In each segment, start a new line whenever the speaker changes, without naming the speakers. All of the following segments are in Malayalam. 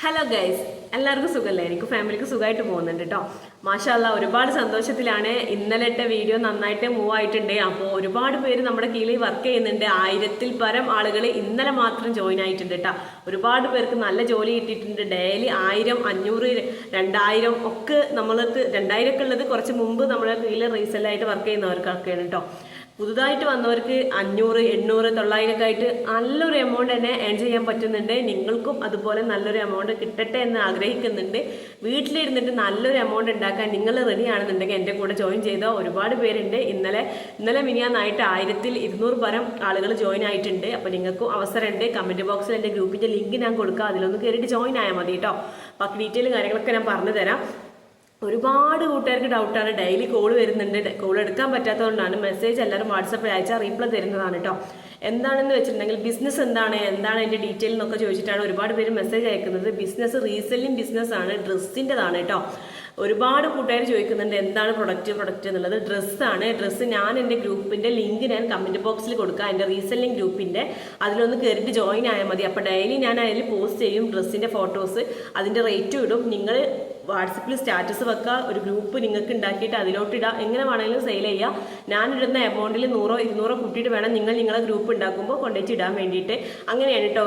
ഹലോ ഗൈസ് എല്ലാവർക്കും സുഖമല്ലേ? എനിക്ക് ഫാമിലിക്ക് സുഖമായിട്ട് പോകുന്നുണ്ട് കേട്ടോ. മാഷാല്ല ഒരുപാട് സന്തോഷത്തിലാണ്. ഇന്നലെ വീഡിയോ നന്നായിട്ട് മൂവ് ആയിട്ടുണ്ട്. അപ്പോൾ ഒരുപാട് പേര് നമ്മുടെ കീഴിൽ വർക്ക് ചെയ്യുന്നുണ്ട്. ആയിരത്തിൽ പരം ആളുകൾ ഇന്നലെ മാത്രം ജോയിൻ ആയിട്ടുണ്ട് കേട്ടോ. ഒരുപാട് പേർക്ക് നല്ല ജോലി കിട്ടിയിട്ടുണ്ട്. ഡെയിലി ആയിരം അഞ്ഞൂറ് രണ്ടായിരം ഒക്കെ നമ്മൾക്ക് രണ്ടായിരം ഒക്കെ ഉള്ളത് കുറച്ച് മുമ്പ് നമ്മുടെ കീഴിൽ ആയിട്ട് വർക്ക് ചെയ്യുന്നവർക്കൊക്കെയാണ് കേട്ടോ. പുതുതായിട്ട് വന്നവർക്ക് അഞ്ഞൂറ് എണ്ണൂറ് തൊള്ളായിരമൊക്കെ ആയിട്ട് നല്ലൊരു എമൗണ്ട് തന്നെ ഏൺ ചെയ്യാൻ പറ്റുന്നുണ്ട്. നിങ്ങൾക്കും അതുപോലെ നല്ലൊരു എമൗണ്ട് കിട്ടട്ടെ എന്ന് ആഗ്രഹിക്കുന്നുണ്ട്. വീട്ടിലിരുന്നിട്ട് നല്ലൊരു എമൗണ്ട് ഉണ്ടാക്കാൻ നിങ്ങൾ റെഡി ആണെന്നുണ്ടെങ്കിൽ എന്റെ കൂടെ ജോയിൻ ചെയ്ത ഒരുപാട് പേരുണ്ട്. ഇന്നലെ ഇന്നലെ മിനിയാന്നായിട്ട് ആയിരത്തിൽ ഇരുന്നൂറ് പരം ആളുകൾ ജോയിൻ ആയിട്ടുണ്ട്. അപ്പോൾ നിങ്ങൾക്കും അവസരമുണ്ട്. കമന്റ് ബോക്സിൽ എന്റെ ഗ്രൂപ്പിന്റെ ലിങ്ക് ഞാൻ കൊടുക്കാം. അതിലൊന്ന് കയറിയിട്ട് ജോയിൻ ആയാൽ മതി കേട്ടോ. ബാക്കി ഡീറ്റെയിൽ കാര്യങ്ങളൊക്കെ ഞാൻ പറഞ്ഞു തരാം ഒരുപാട് കൂട്ടുകാർക്ക് ഡൗട്ടാണ് ഡെയിലി കോൾ വരുന്നുണ്ട്. കോൾ എടുക്കാൻ പറ്റാത്തതുകൊണ്ടാണ് മെസ്സേജ് എല്ലാവരും വാട്സപ്പിൽ അയച്ചാൽ റീപ്ലൈ തരുന്നതാണ് കേട്ടോ എന്താണെന്ന് വെച്ചിട്ടുണ്ടെങ്കിൽ ബിസിനസ് എന്താണ്? എന്താണ് അതിന്റെ ഡീറ്റെയിൽ എന്നൊക്കെ ചോദിച്ചിട്ടാണ് ഒരുപാട് പേര് മെസ്സേജ് അയക്കുന്നത്. ബിസിനസ് റീസെല്ലിംഗ് ബിസിനസ് ആണ് ഡ്രസ്സിന്റെതാണ് കേട്ടോ ഒരുപാട് കൂട്ടുകാർ ചോദിക്കുന്നുണ്ട് എന്താണ് പ്രൊഡക്റ്റ് പ്രൊഡക്റ്റ് എന്നുള്ളത്. ഡ്രസ്സാണ് ഡ്രസ്സ് ഞാൻ എന്റെ ഗ്രൂപ്പിന്റെ ലിങ്ക് ഞാൻ കമന്റ് ബോക്സിൽ കൊടുക്കാം. എന്റെ റീസെല്ലിംഗ് ഗ്രൂപ്പിന്റെ അതിലൊന്ന് കയറിയിട്ട് ജോയിൻ ആയാൽ മതി. അപ്പോൾ ഡെയിലി ഞാൻ അതിൽ പോസ്റ്റ് ചെയ്യും ഡ്രസ്സിന്റെ ഫോട്ടോസ് അതിന്റെ റേറ്റും ഇടും. നിങ്ങൾ വാട്സപ്പിൽ സ്റ്റാറ്റസ് വെക്കുക ഒരു ഗ്രൂപ്പ് നിങ്ങൾക്ക് ഉണ്ടാക്കിയിട്ട് അതിലോട്ട് ഇടുക എങ്ങനെ വേണമെങ്കിലും സെയിൽ ചെയ്യുക ഞാനിടുന്ന എമൗണ്ടിൽ നൂറോ ഇരുന്നൂറോ കൂട്ടിയിട്ട് വേണം നിങ്ങൾ നിങ്ങളെ ഗ്രൂപ്പ് ഉണ്ടാക്കുമ്പോൾ കൊണ്ടുവച്ച് ഇടാൻ വേണ്ടിയിട്ട്. അങ്ങനെയാണ് കേട്ടോ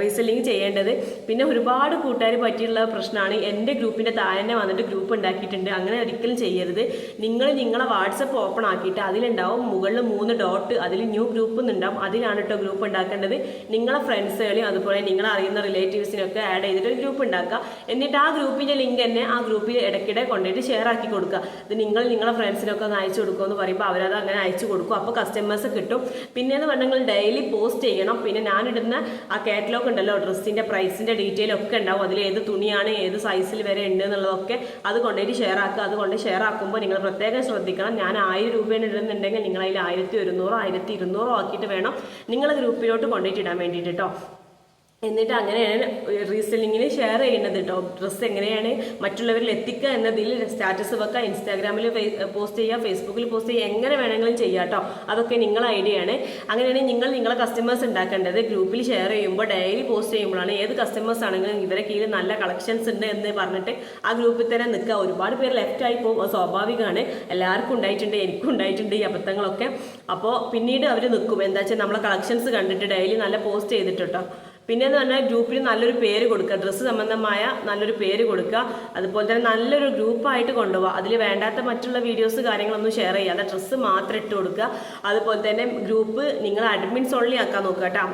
റീസെല്ലിങ് ചെയ്യേണ്ടത്. പിന്നെ ഒരുപാട് കൂട്ടുകാർ പറ്റിയുള്ള പ്രശ്നമാണ് എന്റെ ഗ്രൂപ്പിന്റെ താഴെ വന്നിട്ട് ഗ്രൂപ്പ് ഉണ്ടാക്കിയിട്ടുണ്ട്. അങ്ങനെ ഒരിക്കലും ചെയ്യരുത്. നിങ്ങൾ നിങ്ങളെ വാട്സപ്പ് ഓപ്പൺ ആക്കിയിട്ട് അതിലുണ്ടാവും മുകളിൽ മൂന്ന് ഡോട്ട് അതിൽ ന്യൂ ഗ്രൂപ്പ് എന്നുണ്ടാവും അതിലാണ് കേട്ടോ ഗ്രൂപ്പ് ഉണ്ടാക്കേണ്ടത്. നിങ്ങളെ ഫ്രണ്ട്സുകളെയും അതുപോലെ നിങ്ങളെ അറിയുന്ന റിലേറ്റീവ്സിനൊക്കെ ആഡ് ചെയ്തിട്ട് ഒരു ഗ്രൂപ്പ് ഉണ്ടാക്കുക. എന്നിട്ട് ആ ഗ്രൂപ്പിന്റെ ലിങ്ക് തന്നെ ആ ഗ്രൂപ്പിൽ ഇടയ്ക്കിടെ കൊണ്ടുപോയിട്ട് ഷെയർ ആക്കി കൊടുക്കുക. ഇത് നിങ്ങൾ നിങ്ങളെ ഫ്രണ്ട്സിനൊക്കെ ഒന്ന് അയച്ചു കൊടുക്കുമെന്ന് പറയുമ്പോൾ അവരത് അങ്ങനെ അയച്ചു കൊടുക്കും. അപ്പോൾ കസ്റ്റമേഴ്സ് കിട്ടും. പിന്നെ എന്ന് പറഞ്ഞാൽ ഡെയിലി പോസ്റ്റ് ചെയ്യണം. പിന്നെ ഞാനിടുന്ന ആ കാറ്റലോഗ് ഉണ്ടല്ലോ ഡ്രസ്സിന്റെ പ്രൈസിന്റെ ഡീറ്റെയിൽ ഒക്കെ ഉണ്ടാവും. അതിൽ ഏത് തുണിയാണ് ഏത് സൈസിൽ വരെ ഉണ്ട് എന്നുള്ളതൊക്കെ അത് കൊണ്ടുപോയിട്ട് ഷെയർ ആക്കുക. അതുകൊണ്ട് ഷെയർ ആക്കുമ്പോൾ നിങ്ങൾ പ്രത്യേകം ശ്രദ്ധിക്കണം. ഞാൻ ആയിരം രൂപയാണ് ഇടുന്നുണ്ടെങ്കിൽ നിങ്ങൾ അതിൽ ആയിരത്തി ഒരുന്നൂറോ ആയിരത്തി ഇരുന്നൂറോ ആക്കിയിട്ട് വേണം നിങ്ങൾ ഗ്രൂപ്പിലോട്ട് കൊണ്ടുപോയിട്ട് ഇടാൻ വേണ്ടിയിട്ട് കേട്ടോ എന്നിട്ട് അങ്ങനെയാണ് റീസെല്ലിങ്ങിന് ഷെയർ ചെയ്യുന്നത് കേട്ടോ ഡ്രസ്സ് എങ്ങനെയാണ് മറ്റുള്ളവരിൽ എത്തിക്കുക എന്നതിൽ സ്റ്റാറ്റസ് വെക്കുക ഇൻസ്റ്റാഗ്രാമിൽ പോസ്റ്റ് ചെയ്യുക ഫേസ്ബുക്കിൽ പോസ്റ്റ് ചെയ്യുക എങ്ങനെ വേണമെങ്കിലും ചെയ്യുക കേട്ടോ അതൊക്കെ നിങ്ങളുടെ ഐഡിയ ആണ് അങ്ങനെയാണ് നിങ്ങൾ നിങ്ങളെ കസ്റ്റമേഴ്സ് ഉണ്ടാക്കേണ്ടത്. ഗ്രൂപ്പിൽ ഷെയർ ചെയ്യുമ്പോൾ ഡെയിലി പോസ്റ്റ് ചെയ്യുമ്പോഴാണ് ഏത് കസ്റ്റമേഴ്സ് ആണെങ്കിലും ഇവരെ കീഴിൽ നല്ല കളക്ഷൻസ് ഉണ്ട് എന്ന് പറഞ്ഞിട്ട് ആ ഗ്രൂപ്പിൽ തന്നെ നിൽക്കുക ഒരുപാട് പേര് ലെഫ്റ്റ് ആയി പോകും. സ്വാഭാവികമാണ്. എല്ലാവർക്കും ഉണ്ടായിട്ടുണ്ട് എനിക്കും ഉണ്ടായിട്ടുണ്ട് ഈ അബദ്ധങ്ങളൊക്കെ. അപ്പോൾ പിന്നീട് അവർ നിൽക്കും എന്താ വെച്ചാൽ നമ്മളെ കളക്ഷൻസ് കണ്ടിട്ട് ഡെയിലി നല്ല പോസ്റ്റ് ചെയ്തിട്ട് കേട്ടോ പിന്നെ എന്ന് പറഞ്ഞാൽ ഗ്രൂപ്പിന് നല്ലൊരു പേര് കൊടുക്കുക. ഡ്രസ്സ് സംബന്ധമായ നല്ലൊരു പേര് കൊടുക്കുക. അതുപോലെ തന്നെ നല്ലൊരു ഗ്രൂപ്പായിട്ട് കൊണ്ടുപോകുക അതിൽ വേണ്ടാത്ത മറ്റുള്ള വീഡിയോസ് കാര്യങ്ങളൊന്നും ഷെയർ ചെയ്യാതെ ഡ്രസ്സ് മാത്രം ഇട്ട് കൊടുക്കുക. അതുപോലെ തന്നെ ഗ്രൂപ്പ് നിങ്ങൾ അഡ്മിൻസ് ഓൺലി ആക്കാൻ നോക്കുക കേട്ടോ.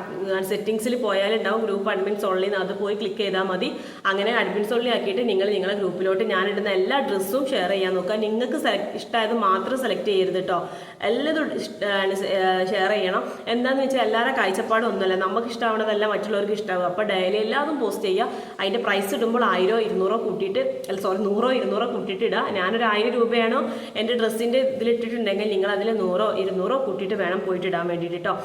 സെറ്റിങ്സിൽ പോയാലുണ്ടാവും ഗ്രൂപ്പ് അഡ്മിൻസ് ഓൺലി അത് പോയി ക്ലിക്ക് ചെയ്താൽ മതി. അങ്ങനെ അഡ്മിൻസ് ഓൺലി ആക്കിയിട്ട് നിങ്ങൾ നിങ്ങളുടെ ഗ്രൂപ്പിലോട്ട് ഞാനിടുന്ന എല്ലാ ഡ്രസ്സും ഷെയർ ചെയ്യാൻ നോക്കുക. നിങ്ങൾക്ക് സെലക്ട് ഇഷ്ടമായത് മാത്രം സെലക്ട് ചെയ്യരുത് കേട്ടോ എല്ലാതും ഷെയർ ചെയ്യണം. എന്താണെന്ന് വെച്ചാൽ എല്ലാവരുടെ കാഴ്ചപ്പാടും ഒന്നുമല്ല. നമുക്ക് ഇഷ്ടമാവണതല്ല മറ്റുള്ളവർക്ക് ഇഷ്ടമാകും അപ്പോൾ ഡയലി എല്ലാതും പോസ്റ്റ് ചെയ്യുക. അതിന്റെ പ്രൈസ് ഇടുമ്പോൾ ആയിരോ ഇരുന്നൂറോ കൂട്ടിയിട്ട് അല്ല സോറി നൂറോ ഇരുന്നൂറോ കൂട്ടിയിട്ട് ഇടുക. ഞാനൊരു ആയിരം രൂപയാണോ എന്റെ ഡ്രസ്സിന്റെ ഇതിലിട്ടിട്ടുണ്ടെങ്കിൽ നിങ്ങൾ അതിൽ നൂറോ ഇരുന്നൂറോ കൂട്ടിയിട്ട് വേണം പോയിട്ട് ഇടാൻ വേണ്ടിയിട്ട് കേട്ടോ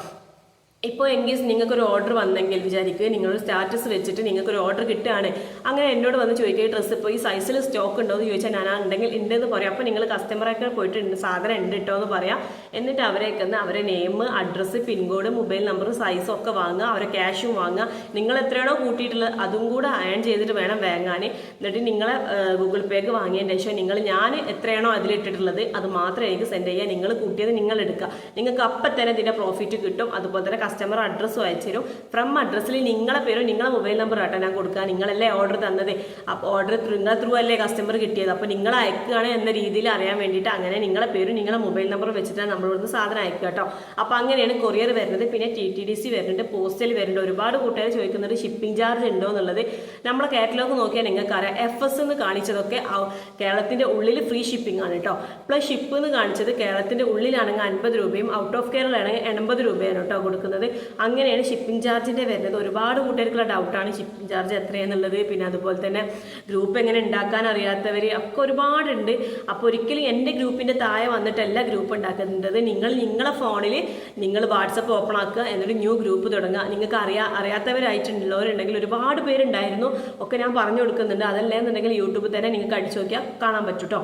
ഇപ്പോൾ എങ്കിൽ നിങ്ങൾക്കൊരു ഓർഡർ വന്നെങ്കിൽ വിചാരിക്കുക നിങ്ങളൊരു സ്റ്റാറ്റസ് വെച്ചിട്ട് നിങ്ങൾക്കൊരു ഓർഡർ കിട്ടുകയാണ്. അങ്ങനെ എന്നോട് വന്ന് ചോദിക്കുക ഡ്രസ്സ് ഇപ്പോൾ ഈ സൈസിൽ സ്റ്റോക്ക് ഉണ്ടോ? എന്ന് ചോദിച്ചാൽ ഞാൻ ഉണ്ടെങ്കിൽ ഉണ്ടെന്ന് പറയാം. അപ്പോൾ നിങ്ങൾ കസ്റ്റമറൊക്കെ പോയിട്ട് സാധനം ഉണ്ട് കേട്ടോ എന്ന് പറയാം. എന്നിട്ട് അവരെയൊക്കെ ഒന്ന് അവരെ name address pincode mobile number സൈസും ഒക്കെ വാങ്ങുക അവരെ ക്യാഷും വാങ്ങുക. നിങ്ങൾ എത്രയാണോ കൂട്ടിയിട്ടുള്ളത് അതും കൂടെ അയൺ ചെയ്തിട്ട് വേണം വാങ്ങാൻ എന്നിട്ട് നിങ്ങളെ ഗൂഗിൾ പേക്ക് വാങ്ങിയതിന് ശേഷം നിങ്ങൾ ഞാൻ എത്രയാണോ അതിലിട്ടിട്ടുള്ളത് അത് മാത്രം എനിക്ക് സെൻഡ് ചെയ്യുക. നിങ്ങൾ കൂട്ടിയത് നിങ്ങൾ എടുക്കുക. നിങ്ങൾക്ക് അപ്പം തന്നെ ഇതിന്റെ പ്രോഫിറ്റ് കിട്ടും. അതുപോലെ തന്നെ കസ്റ്റമർ അഡ്രസ്സും അയച്ചു തരും ഫ്രം അഡ്രസ്സിൽ നിങ്ങളെ പേരും നിങ്ങളുടെ മൊബൈൽ നമ്പർ ആട്ടോ ഞാൻ കൊടുക്കുക നിങ്ങളല്ലേ ഓർഡർ തന്നത്? അപ്പോൾ ഓർഡർ നിങ്ങളെ ത്രൂ അല്ലേ കസ്റ്റമർ കിട്ടിയത്? അപ്പോൾ നിങ്ങൾ അയക്കുകയാണ് എന്ന രീതിയിൽ അറിയാൻ വേണ്ടിയിട്ട് അങ്ങനെ നിങ്ങളെ പേരും നിങ്ങളുടെ മൊബൈൽ നമ്പർ വെച്ചിട്ടാണ് നമ്മളിവിടുന്ന് സാധനം അയക്കുക കേട്ടോ അപ്പോൾ അങ്ങനെയാണ് കൊറിയർ വരുന്നത്. പിന്നെ ടി ടി ഡി സി വരുന്നുണ്ട്. പോസ്റ്റൽ വരുന്നുണ്ട്. ഒരുപാട് കൂട്ടുകാർ ചോദിക്കുന്നുണ്ട് ഷിപ്പിംഗ് ചാർജ് ഉണ്ടോ എന്നുള്ളത്. നമ്മളെ കാറ്റലോഗ് നോക്കിയാൽ നിങ്ങൾക്ക് അറിയാം എഫ് എസ് എന്ന് കാണിച്ചതൊക്കെ കേരളത്തിന്റെ ഉള്ളിൽ ഫ്രീ ഷിപ്പിംഗ് ആണ് കേട്ടോ പ്ലസ് ഷിപ്പ് എന്ന് കാണിച്ചത് കേരളത്തിന്റെ ഉള്ളിലാണെങ്കിൽ അൻപത് രൂപയും ഔട്ട് ഓഫ് കേരള ആണെങ്കിൽ എൺപത് രൂപയാണ് കേട്ടോ കൊടുക്കുന്നത്. അങ്ങനെയാണ് ഷിപ്പിംഗ് ചാർജിന്റെ വരുന്നത്. ഒരുപാട് കൂട്ടുകാർക്കുള്ള ഡൗട്ടാണ് ഷിപ്പിംഗ് ചാർജ് എത്രയെന്നുള്ളത്. പിന്നെ അതുപോലെ തന്നെ ഗ്രൂപ്പ് എങ്ങനെ ഉണ്ടാക്കാൻ അറിയാത്തവർ ഒക്കെ ഒരുപാടുണ്ട്. അപ്പോൾ ഒരിക്കലും എന്റെ ഗ്രൂപ്പിന്റെ താഴെ വന്നിട്ടല്ല ഗ്രൂപ്പ് ഉണ്ടാക്കുന്നത് നിങ്ങൾ നിങ്ങളെ ഫോണിൽ നിങ്ങൾ വാട്സപ്പ് ഓപ്പൺ ആക്കുക. എന്നിട്ട് ന്യൂ ഗ്രൂപ്പ് തുടങ്ങുക. നിങ്ങൾക്ക് അറിയാ അറിയാത്തവരായിട്ടുള്ളവരുണ്ടെങ്കിൽ ഒരുപാട് പേരുണ്ടായിരുന്നു. ഒക്കെ ഞാൻ പറഞ്ഞു കൊടുക്കുന്നുണ്ട്. അതല്ല എന്നുണ്ടെങ്കിൽ യൂട്യൂബിൽ തന്നെ നിങ്ങൾക്ക് അടിച്ചു നോക്കിയാൽ കാണാൻ പറ്റും കേട്ടോ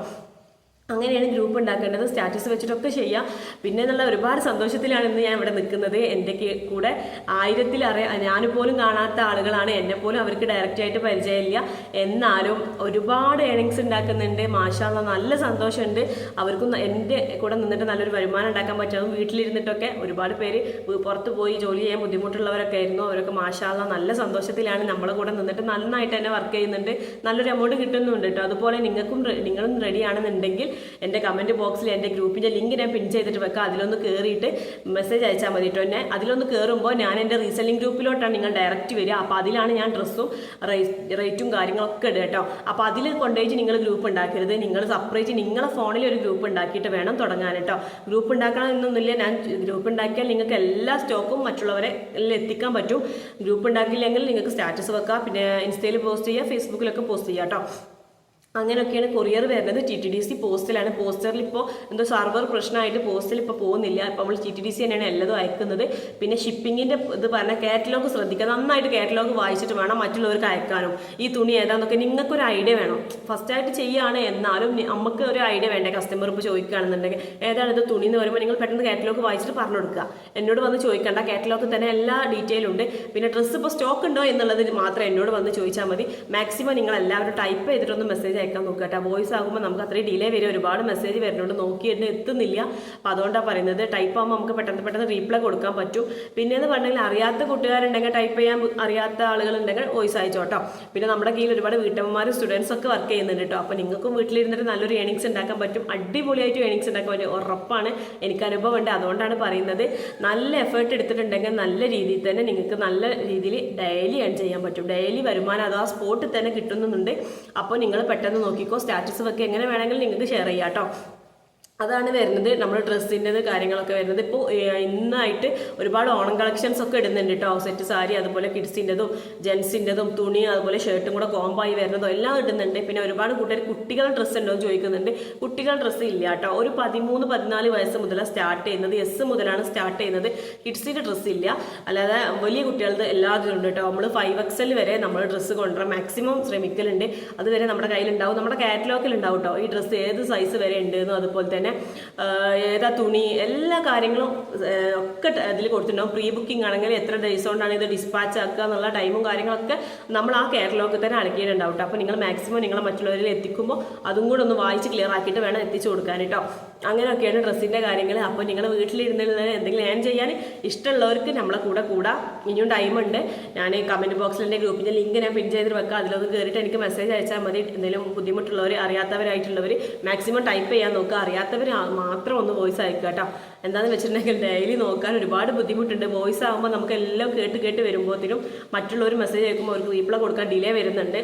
അങ്ങനെയാണ് ഗ്രൂപ്പ് ഉണ്ടാക്കേണ്ടത്. സ്റ്റാറ്റസ് വെച്ചിട്ടൊക്കെ ചെയ്യാം. പിന്നെ എന്നുള്ള ഒരുപാട് സന്തോഷത്തിലാണ് ഇന്ന് ഞാൻ ഇവിടെ നിൽക്കുന്നത്. എന്റെ കൂടെ ആയിരത്തിലറെ ഞാൻ പോലും കാണാത്ത ആളുകളാണ്. എന്നെ പോലും അവർക്ക് ഡയറക്റ്റായിട്ട് പരിചയമില്ല. എന്നാലും ഒരുപാട് ഏണിങ്സ് ഉണ്ടാക്കുന്നുണ്ട്. മാഷാള്ള നല്ല സന്തോഷമുണ്ട്. അവർക്കും എന്റെ കൂടെ നിന്നിട്ട് നല്ലൊരു വരുമാനം ഉണ്ടാക്കാൻ പറ്റും. വീട്ടിലിരുന്നിട്ടൊക്കെ ഒരുപാട് പേര് പുറത്ത് പോയി ജോലി ചെയ്യാൻ ബുദ്ധിമുട്ടുള്ളവരൊക്കെ ആയിരുന്നു. അവരൊക്കെ മാഷാള്ള നല്ല സന്തോഷത്തിലാണ് നമ്മളെ കൂടെ നിന്നിട്ട് നന്നായിട്ട് തന്നെ വർക്ക് ചെയ്യുന്നുണ്ട്. നല്ലൊരു എമൗണ്ട് കിട്ടുന്നുണ്ട് കേട്ടോ. അതുപോലെ നിങ്ങൾക്കും നിങ്ങളും റെഡി ആണെന്നുണ്ടെങ്കിൽ എന്റെ കമന്റ് ബോക്സിൽ എന്റെ ഗ്രൂപ്പിന്റെ ലിങ്ക് ഞാൻ പിൻ ചെയ്തിട്ട് വെക്കാം. അതിലൊന്ന് കയറിയിട്ട് മെസ്സേജ് അയച്ചാൽ മതി കേട്ടോ എന്നെ. അതിലൊന്ന് കയറുമ്പോൾ ഞാൻ എന്റെ റീസെല്ലിംഗ് ഗ്രൂപ്പിലോട്ടാണ് നിങ്ങൾ ഡയറക്റ്റ് വരിക. അപ്പോൾ അതിലാണ് ഞാൻ ഡ്രസ്സും റേറ്റും കാര്യങ്ങളൊക്കെ ഇടുക കേട്ടോ അപ്പോൾ അതിൽ കൊണ്ടുപോയിട്ട് നിങ്ങൾ ഗ്രൂപ്പ് ഉണ്ടാക്കരുത്. നിങ്ങൾ സെപ്പറേറ്റ് നിങ്ങളെ ഫോണിൽ ഒരു ഗ്രൂപ്പ് ഉണ്ടാക്കിയിട്ട് വേണം തുടങ്ങാൻ കേട്ടോ ഗ്രൂപ്പ് ഉണ്ടാക്കണം എന്നൊന്നുമില്ല. ഞാൻ ഗ്രൂപ്പ് ഉണ്ടാക്കിയാൽ നിങ്ങൾക്ക് എല്ലാ സ്റ്റോക്കും മറ്റുള്ളവരെ എത്തിക്കാൻ പറ്റും. ഗ്രൂപ്പ് ഉണ്ടാക്കിയില്ലെങ്കിൽ നിങ്ങൾക്ക് സ്റ്റാറ്റസ് വെക്കാം. പിന്നെ ഇൻസ്റ്റയിൽ പോസ്റ്റ് ചെയ്യുക ഫേസ്ബുക്കിലൊക്കെ പോസ്റ്റ് ചെയ്യുക കേട്ടോ അങ്ങനെയൊക്കെയാണ് കൊറിയർ വരുന്നത്. ടി ടി ഡി സി പോസ്റ്റിലാണ് പോസ്റ്ററിൽ ഇപ്പോൾ എന്തോ സർവർ പ്രശ്നമായിട്ട് പോസ്റ്റിൽ ഇപ്പോൾ പോകുന്നില്ല. അപ്പോൾ നമ്മൾ ടി ടി ഡി സി തന്നെയാണ് എല്ലതും അയക്കുന്നത്. പിന്നെ ഷിപ്പിങ്ങിന്റെ ഇത് പറഞ്ഞ കാറ്റലോഗ് ശ്രദ്ധിക്കുക. നന്നായിട്ട് കാറ്റലോഗ് വായിച്ചിട്ട് വേണം മറ്റുള്ളവർക്ക് അയക്കാനും. ഈ തുണി ഏതാന്നൊക്കെ നിങ്ങൾക്കൊരു ഐഡിയ വേണം. ഫസ്റ്റായിട്ട് ചെയ്യുകയാണ് എന്നാലും നമുക്ക് ഒരു ഐഡിയ വേണ്ടേ? കസ്റ്റമർ ഇപ്പോൾ ചോദിക്കുകയാണെന്നുണ്ടെങ്കിൽ. ഏതാണ് ഇത് തുണി എന്ന് പറയുമ്പോൾ നിങ്ങൾ പെട്ടെന്ന് കാറ്റലോഗ് വായിച്ചിട്ട് പറഞ്ഞു കൊടുക്കുക എന്നോട് വന്ന് ചോദിക്കണ്ട. കാറ്റലോഗ് തന്നെ എല്ലാ ഡീറ്റെയിലും ഉണ്ട്. പിന്നെ ഡ്രസ്സ് ഇപ്പോൾ സ്റ്റോക്ക് ഉണ്ടോ എന്നുള്ളത് മാത്രം എന്നോട് വന്ന് ചോദിച്ചാൽ മതി. മാക്സിമം നിങ്ങൾ എല്ലാവരും ടൈപ്പ് ചെയ്തിട്ടൊന്ന് മെസ്സേജ് അയക്കാൻ നോക്കുക കേട്ടോ. വോയിസ് ആകുമ്പോൾ നമുക്ക് അത്രയും ഡിലേ വരും. ഒരുപാട് മെസ്സേജ് വരുന്നുണ്ട്. നോക്കിയിട്ട് എത്തുന്നില്ല. അപ്പോൾ അതുകൊണ്ടാണ് പറയുന്നത് ടൈപ്പ് ആകുമ്പോൾ നമുക്ക് പെട്ടെന്ന് പെട്ടെന്ന് റീപ്ലൈ കൊടുക്കാൻ പറ്റും. പിന്നെ എന്ന് പറഞ്ഞാൽ അറിയാത്ത കൂട്ടുകാരുണ്ടെങ്കിൽ ടൈപ്പ് ചെയ്യാൻ അറിയാത്ത ആളുകളുണ്ടെങ്കിൽ വോയിസ് അയച്ചോട്ടോ പിന്നെ നമ്മുടെ കീഴിൽ ഒരുപാട് വീട്ടമ്മമാരും സ്റ്റുഡൻസ് ഒക്കെ വർക്ക് ചെയ്യുന്നുണ്ട് കേട്ടോ അപ്പോൾ നിങ്ങൾക്കും വീട്ടിലിരുന്നിട്ട് നല്ലൊരു ഏണിങ്സ് ഉണ്ടാക്കാൻ പറ്റും. അടിപൊളിയായിട്ട് ഏണിങ്സ് ഉണ്ടാക്കാൻ പറ്റും. ഉറപ്പാണ്. എനിക്ക് അനുഭവമുണ്ട് അതുകൊണ്ടാണ് പറയുന്നത്. നല്ല എഫേർട്ട് എടുത്തിട്ടുണ്ടെങ്കിൽ നല്ല രീതിയിൽ തന്നെ നിങ്ങൾക്ക് നല്ല രീതിയിൽ ഡെയിലി ഏൺ ചെയ്യാൻ പറ്റും. ഡെയിലി വരുമാനം അത് ആ സ്പോട്ടിൽ തന്നെ കിട്ടുന്നുണ്ട്. അപ്പോൾ നിങ്ങൾ പെട്ടെന്ന് നോക്കിക്കോ. സ്റ്റാറ്റസ് ഒക്കെ എങ്ങനെ വേണമെങ്കിലും നിങ്ങൾക്ക് ഷെയർ ചെയ്യാം കേട്ടോ. അതാണ് വരുന്നത് നമ്മൾ ഡ്രസ്സിന്റെത് കാര്യങ്ങളൊക്കെ വരുന്നത്. ഇപ്പോൾ ഇന്നായിട്ട് ഒരുപാട് ഓണം കളക്ഷൻസ് ഒക്കെ ഇടുന്നുണ്ട് കേട്ടോ സെറ്റ് സാരി അതുപോലെ കിഡ്സിന്റെതും ജെൻസിന്റെതും തുണി അതുപോലെ ഷർട്ടും കൂടെ കോമ്പായി വരുന്നതും എല്ലാം ഇടുന്നുണ്ട്. പിന്നെ ഒരുപാട് കൂട്ടുകാർ കുട്ടികളുടെ ഡ്രസ്സ് ഉണ്ടോ എന്ന് ചോദിക്കുന്നുണ്ട്. കുട്ടികൾ ഡ്രസ്സ് ഇല്ല കേട്ടോ ഒരു പതിമൂന്ന് പതിനാല് വയസ്സ് മുതലാണ് സ്റ്റാർട്ട് ചെയ്യുന്നത്. എസ് മുതലാണ് സ്റ്റാർട്ട് ചെയ്യുന്നത്. കിഡ്സിന്റെ ഡ്രസ്സ് ഇല്ല. അല്ലാതെ വലിയ കുട്ടികളുടെ എല്ലാവരും ഉണ്ട് കേട്ടോ നമ്മൾ ഫൈവ് എക്സൽ വരെ നമ്മൾ ഡ്രസ്സ് കൊണ്ടുവരാൻ മാക്സിമം ശ്രമിക്കലുണ്ട്. അതുവരെ നമ്മുടെ കയ്യിലുണ്ടാവും. നമ്മുടെ കാറ്റലോഗിൽ ഉണ്ടാവും കേട്ടോ ഈ ഡ്രസ്സ് ഏത് സൈസ് വരെ ഉണ്ട് എന്നും അതുപോലെ തന്നെ ആ, ഏതാ തുണി എല്ലാ കാര്യങ്ങളും ഒക്കെ അതിൽ കൊടുത്തിട്ടുണ്ടാവും. പ്രീ ബുക്കിംഗ് ആണെങ്കിൽ എത്ര ഡേയ്സ് കൊണ്ടാണ് ഇത് ഡിസ്പാച്ച് ആക്കുക എന്നുള്ള ടൈമും കാര്യങ്ങളൊക്കെ നമ്മൾ ആ കേരളമൊക്കെ തന്നെ അടക്കിയിട്ടുണ്ടാവും കേട്ടോ അപ്പോൾ നിങ്ങൾ മാക്സിമം നിങ്ങൾ മറ്റുള്ളവരിൽ എത്തിക്കുമ്പോൾ അതും കൂടെ ഒന്ന് വായിച്ച് ക്ലിയർ ആക്കിയിട്ട് വേണം എത്തിച്ചു കൊടുക്കാൻ കേട്ടോ അങ്ങനെയൊക്കെയാണ് ഡ്രസ്സിന്റെ കാര്യങ്ങൾ. അപ്പോൾ നിങ്ങൾ വീട്ടിലിരുന്ന് എന്തെങ്കിലും ഏൺ ചെയ്യാൻ ഇഷ്ടമുള്ളവർക്ക് നമ്മളെ കൂടെ കൂടാം. ഇനിയും ടൈമുണ്ട് ഞാൻ കമന്റ് ബോക്സിൽ എന്റെ ഗ്രൂപ്പിന്റെ ലിങ്ക് ഞാൻ പിൻ ചെയ്തിട്ട് വെക്കാം. അതിലൊന്ന് കയറിയിട്ട് എനിക്ക് മെസ്സേജ് അയച്ചാൽ മതി. എന്തെങ്കിലും ബുദ്ധിമുട്ടുള്ളവർ അറിയാത്തവരായിട്ടുള്ളവർ മാക്സിമം ടൈപ്പ് ചെയ്യാൻ നോക്കുക. അറിയാത്തവർ മാത്രം ഒന്ന് വോയിസ് അയക്കുക കേട്ടോ. എന്താണെന്ന് വെച്ചിട്ടുണ്ടെങ്കിൽ ഡെയിലി നോക്കാൻ ഒരുപാട് ബുദ്ധിമുട്ടുണ്ട്. വോയിസ് ആകുമ്പോൾ നമുക്ക് എല്ലാം കേട്ട് കേട്ട് വരുമ്പോഴത്തേനും മറ്റുള്ളവർ മെസ്സേജ് അയക്കുമ്പോൾ അവർക്ക് റീപ്ലൈ കൊടുക്കാൻ ഡിലേ വരുന്നുണ്ട്.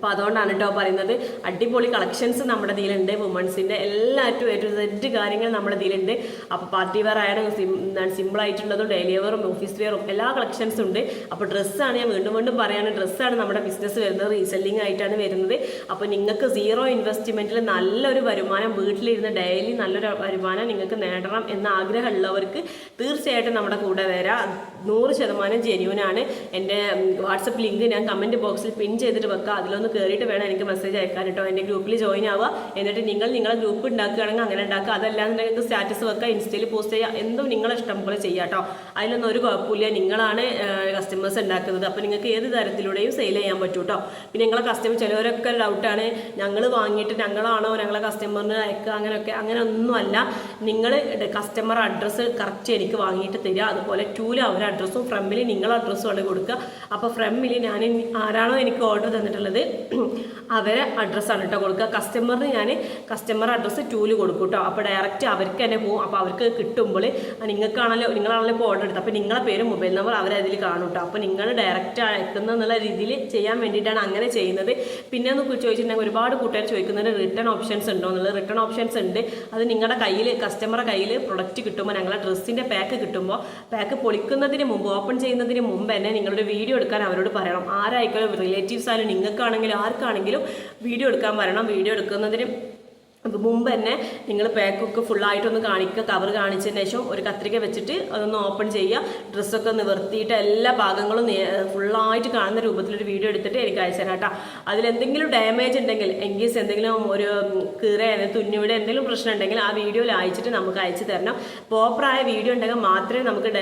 അപ്പോൾ അതുകൊണ്ടാണ് കേട്ടോ പറയുന്നത്. അടിപൊളി കളക്ഷൻസ് നമ്മുടെ ഇതിലുണ്ട് വുമൺസിന്റെ എല്ലാറ്റും ടു സെറ്റ് കാര്യങ്ങൾ നമ്മുടെ ഇതിലുണ്ട് അപ്പോൾ പാർട്ടി വെയർ ആയാലും എന്താണ് സിമ്പിൾ ആയിട്ടുള്ളതും ഡെയിലി വെയറും ഓഫീസ് വെയറും എല്ലാ കളക്ഷൻസും ഉണ്ട്. അപ്പോൾ ഡ്രസ്സാണ് ഞാൻ വീണ്ടും വീണ്ടും പറയാണ് ഡ്രസ്സാണ് നമ്മുടെ ബിസിനസ് വരുന്നത്. റീസെല്ലിംഗ് ആയിട്ടാണ് വരുന്നത്. അപ്പോൾ നിങ്ങൾക്ക് സീറോ ഇൻവെസ്റ്റ്മെന്റിൽ നല്ലൊരു വരുമാനം വീട്ടിലിരുന്ന് ഡെയിലി നല്ലൊരു വരുമാനം നിങ്ങൾക്ക് നേടണം എന്ന ആഗ്രഹമുള്ളവർക്ക് തീർച്ചയായിട്ടും നമ്മുടെ കൂടെ വരാം. നൂറ് ശതമാനം ജെന്യൂനാണ് എന്റെ വാട്സപ്പ് ലിങ്ക് ഞാൻ കമന്റ് ബോക്സിൽ പിൻ ചെയ്തിട്ട് വെക്കുക അതിലൊന്ന് കയറിയിട്ട് വേണം എനിക്ക് മെസ്സേജ് അയക്കാൻ കേട്ടോ. എന്റെ ഗ്രൂപ്പിൽ ജോയിൻ ആവുക. എന്നിട്ട് നിങ്ങൾ നിങ്ങളെ ഗ്രൂപ്പ് ഉണ്ടാക്കുകയാണെങ്കിൽ അങ്ങനെ ഉണ്ടാക്കുക. അതല്ലാന്നുണ്ടെങ്കിൽ നിങ്ങൾക്ക് സ്റ്റാറ്റസ് വെക്കുക ഇൻസ്റ്റയിൽ പോസ്റ്റ് ചെയ്യുക. എന്തും നിങ്ങളെ ഇഷ്ടം പോലെ ചെയ്യാം കേട്ടോ. അതിലൊന്നും ഒരു കുഴപ്പമില്ല. നിങ്ങളാണ് കസ്റ്റമേഴ്സ് ഉണ്ടാക്കുന്നത്. അപ്പോൾ നിങ്ങൾക്ക് ഏത് തരത്തിലൂടെയും സെയിൽ ചെയ്യാൻ പറ്റും കേട്ടോ പിന്നെ നിങ്ങളെ കസ്റ്റമർ ചിലവരൊക്കെ ഡൗട്ടാണ് ഞങ്ങൾ വാങ്ങിയിട്ട് ഞങ്ങളാണോ ഞങ്ങളെ കസ്റ്റമറിന് അയക്കുക അങ്ങനെയൊക്കെ. അങ്ങനെ ഒന്നുമല്ല. നിങ്ങൾ കസ്റ്റമർ അഡ്രസ്സ് കറക്റ്റ് എനിക്ക് വാങ്ങിയിട്ട് തരിക. അതുപോലെ ടൂൽ അവരുടെ അഡ്രസ്സും ഫ്രമ്മിൽ അഡ്രസ്സും അഡ്രസ്സുമാണ് കൊടുക്കുക. അപ്പോൾ ഫ്രമ്മിൽ ഞാൻ ആരാണോ എനിക്ക് ഓർഡർ തന്നിട്ടുള്ളത് അവരെ അഡ്രസ്സാണ് കേട്ടോ കൊടുക്കുക. കസ്റ്റമറിന് ഞാൻ കസ്റ്റമർ അഡ്രസ്സ് ടൂൽ കൊടുക്കും കേട്ടോ അപ്പോൾ ഡയറക്റ്റ് അവർക്ക് തന്നെ പോകും. അപ്പോൾ അവർക്ക് കിട്ടുമ്പോൾ നിങ്ങൾക്കാണല്ലോ നിങ്ങളാണല്ലോ ഇപ്പോൾ ഓർഡർ എടുത്തത്. അപ്പോൾ നിങ്ങളെ പേര് മൊബൈൽ നമ്പർ അവരതിൽ കാണും കേട്ടോ അപ്പോൾ നിങ്ങൾ ഡയറക്റ്റ് അയക്കുന്ന എന്നുള്ള രീതിയിൽ ചെയ്യാൻ വേണ്ടിയിട്ടാണ് അങ്ങനെ ചെയ്യുന്നത്. പിന്നെ ഒന്ന് ചോദിച്ചിട്ടുണ്ടെങ്കിൽ ഒരുപാട് കൂട്ടുകാർ ചോദിക്കുന്നത് റിട്ടേൺ ഓപ്ഷൻസ് ഉണ്ടോ എന്നുള്ളത്. റിട്ടേൺ ഓപ്ഷൻസ് ഉണ്ട്. അത് നിങ്ങളുടെ കയ്യിൽ കസ്റ്റമറുടെ കയ്യിൽ പ്രൊഡക്റ്റ് കിട്ടുമ്പോൾ ഞങ്ങളുടെ ഡ്രസ്സിന്റെ പാക്ക് കിട്ടുമ്പോൾ പാക്ക് പൊളിക്കുന്നതിന് മുമ്പ് ഓപ്പൺ ചെയ്യുന്നതിന് മുമ്പ് തന്നെ നിങ്ങളുടെ വീഡിയോ എടുക്കാൻ അവരോട് പറയണം. ആരായിക്കോളും റിലേറ്റീവ്സ് ആയാലും നിങ്ങൾക്കാണെങ്കിലും ആർക്കാണെങ്കിലും വീഡിയോ എടുക്കാൻ പറയണം വീഡിയോ എടുക്കുന്നതിന് അപ്പോൾ മുമ്പ് തന്നെ നിങ്ങൾ പാക്കൊക്കെ ഫുള്ളായിട്ടൊന്ന് കാണിക്കുക കവർ കാണിച്ചതിന് ശേഷം ഒരു കത്രിക വെച്ചിട്ട് അതൊന്ന് ഓപ്പൺ ചെയ്യുക. ഡ്രസ്സൊക്കെ നിവർത്തിയിട്ട് എല്ലാ ഭാഗങ്ങളും ഫുള്ളായിട്ട് കാണുന്ന രൂപത്തിലൊരു വീഡിയോ എടുത്തിട്ട് എനിക്ക് അയച്ചു തരാം കേട്ടോ. അതിലെന്തെങ്കിലും ഡാമേജ് ഉണ്ടെങ്കിൽ എങ്കിസ് എന്തെങ്കിലും ഒരു കീറ തുന്നിയുടെ എന്തെങ്കിലും പ്രശ്നം ഉണ്ടെങ്കിൽ ആ വീഡിയോയിൽ അയച്ചിട്ട് നമുക്ക് അയച്ചു തരണം. പ്രോപ്പറായ വീഡിയോ ഉണ്ടെങ്കിൽ മാത്രമേ നമുക്ക്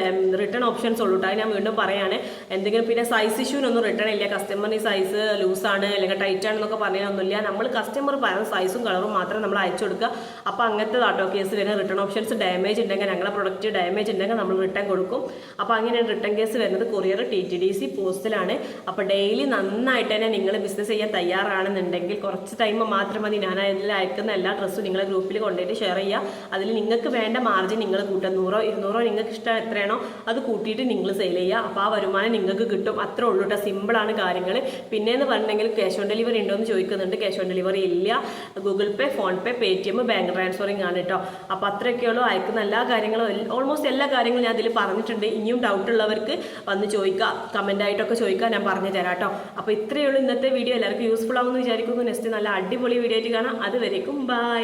റിട്ടേൺ ഓപ്ഷൻസ് ഉള്ളൂ കേട്ടോ. ഞാൻ വീണ്ടും പറയാണ്. എന്തെങ്കിലും പിന്നെ സൈസ് ഇഷ്യൂനൊന്നും റിട്ടേൺ ഇല്ല. കസ്റ്റമറിന് സൈസ് ലൂസാണ് അല്ലെങ്കിൽ ടൈറ്റ് ആണെന്നൊക്കെ പറയാനൊന്നുമില്ല നമ്മൾ കസ്റ്റമർ പറയുന്ന സൈസും കളറും മാത്രം നമ്മൾ അയച്ചു കൊടുക്കുക അപ്പോൾ അങ്ങനത്തെ ആട്ടോ കേസ് വരുന്ന റിട്ടേൺ ഓപ്ഷൻസ് ഡാമേജ് ഉണ്ടെങ്കിൽ ഞങ്ങളുടെ പ്രൊഡക്റ്റ് ഡാമേജ് ഉണ്ടെങ്കിൽ നമ്മൾ റിട്ടേൺ കൊടുക്കും. അപ്പോൾ അങ്ങനെയാണ് റിട്ടേൺ കേസ് വരുന്നത്. Courier T T D C പോസ്റ്റിലാണ് അപ്പോൾ ഡെയിലി നന്നായിട്ട് തന്നെ നിങ്ങൾ ബിസിനസ് ചെയ്യാൻ തയ്യാറാണെന്നുണ്ടെങ്കിൽ കുറച്ച് ടൈം മാത്രം മതി. ഞാൻ അതിൽ അയക്കുന്ന എല്ലാ ഡ്രസ്സും നിങ്ങളെ ഗ്രൂപ്പിൽ കൊണ്ടുപോയിട്ട് ഷെയർ ചെയ്യുക അതിൽ നിങ്ങൾക്ക് വേണ്ട മാർജിൻ നിങ്ങൾ കൂട്ടുക. നൂറോ ഇരുന്നൂറോ നിങ്ങൾക്ക് ഇഷ്ടം എത്രയാണോ അത് കൂട്ടിയിട്ട് നിങ്ങൾ സെയിൽ ചെയ്യുക. അപ്പോൾ ആ വരുമാനം നിങ്ങൾക്ക് കിട്ടും. അത്രേ ഉള്ളൂ കേട്ടോ. സിമ്പിളാണ് കാര്യങ്ങൾ പിന്നെയെന്ന് പറഞ്ഞിട്ടുണ്ടെങ്കിൽ ക്യാഷ് ഓൺ ഡെലിവറി ഉണ്ടോ എന്ന് ചോദിക്കുന്നുണ്ട്. ക്യാഷ് ഓൺ ഡെലിവറി ഇല്ല. Google Pay PhonePe Paytm bank transferring ആണ് കേട്ടോ. അപ്പോൾ അത്രയൊക്കെയുള്ളൂ. അയക്കുന്ന എല്ലാ കാര്യങ്ങളും ഓൾമോസ്റ്റ് എല്ലാ കാര്യങ്ങളും ഞാൻ അതിൽ പറഞ്ഞിട്ടുണ്ട്. ഇനിയും ഡൗട്ട് ഉള്ളവർക്ക് വന്ന് ചോദിക്കുക കമന്റ് ആയിട്ടൊക്കെ ചോദിക്കുക ഞാൻ പറഞ്ഞു തരാം കേട്ടോ. അപ്പോൾ ഇത്രയേ ഉള്ളൂ ഇന്നത്തെ വീഡിയോ എല്ലാവർക്കും യൂസ്ഫുൾ ആവുമെന്ന് വിചാരിക്കുന്നു. നെക്സ്റ്റ് നല്ല അടിപൊളി വീഡിയോ ആയിട്ട് കാണാം. അതുവരേക്കും ബൈ